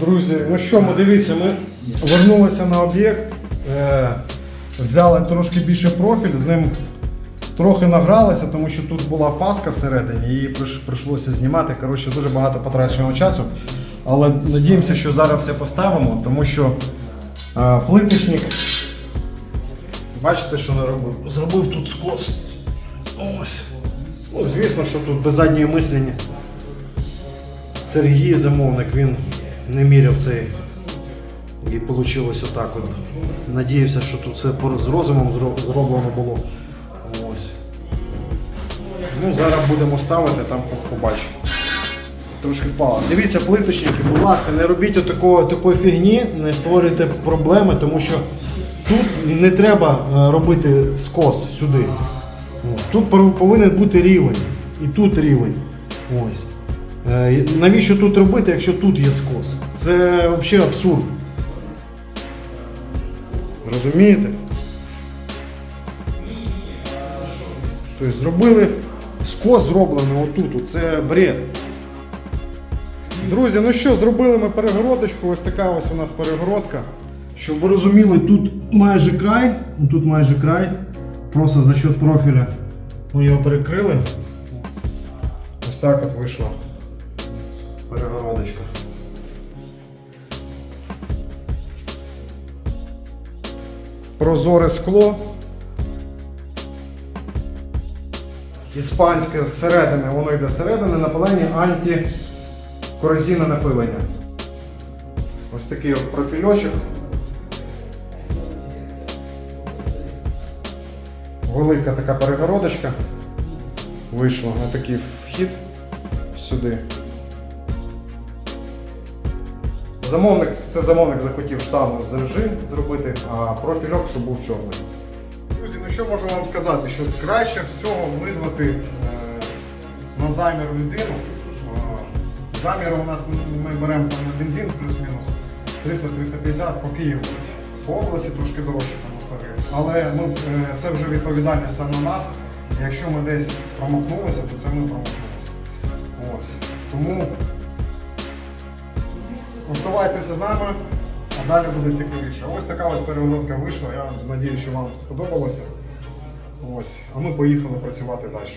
Друзі, ну що, ми дивіться, ми вернулися на об'єкт, е, взяли трошки більше профіль, з ним трохи награлися, тому що тут була фаска всередині, її прийшлося знімати. Коротше, дуже багато потраченого часу. Але надіємося, що зараз все поставимо, тому що е, плиточник, бачите, що наробив? Зробив тут скос. Ось. Ну, звісно, що тут без задньої мислення. Сергій замовник, він не міряв цей. І вийшло отак от. Надіявся, що тут все з розумом зроблено було. Ось. Ну, зараз будемо ставити, там побачимо. Трошки впало. Дивіться, плиточники, будь ласка, не робіть отакої, такої фігні, не створюйте проблеми, тому що тут не треба е, робити скос сюди. Ось. Тут повинен бути рівень. І тут рівень. Ось. Е, Навіщо тут робити, якщо тут є скос? Це взагалі абсурд. Розумієте? Тобто зробили скос зроблено отут. Це бред. Друзі, ну що, зробили ми перегородочку. Ось така ось у нас перегородка. Щоб ви розуміли, тут майже край, тут майже край. Просто за счет профіля ми його перекрили. Ось так от вийшла перегородочка. Прозоре скло. Іспанське зсередини, воно йде зсередини, напилення антикорозійне напилення. Ось такий от профільочок. Велика така перегородочка. Вийшла на такий вхід сюди. Замовник, це замовник захотів штангу з держи зробити, а профільок, щоб був чорний. Друзі, ну що можу вам сказати, що краще всього визвати е, на замір людину. Е, Замір у нас ми беремо там бензин плюс-мінус 300-350 по Києву. По області трошки дорожче там на 100 гривень. Але ми, е, це вже відповідальність саме на нас. Якщо ми десь промахнулися, то це ми промахнулися. Ось. Тому оставайтеся з нами, а далі буде цікавіше. Ось така ось перегородка вийшла. Я сподіваюся, що вам сподобалося. Ось. А ми поїхали працювати далі.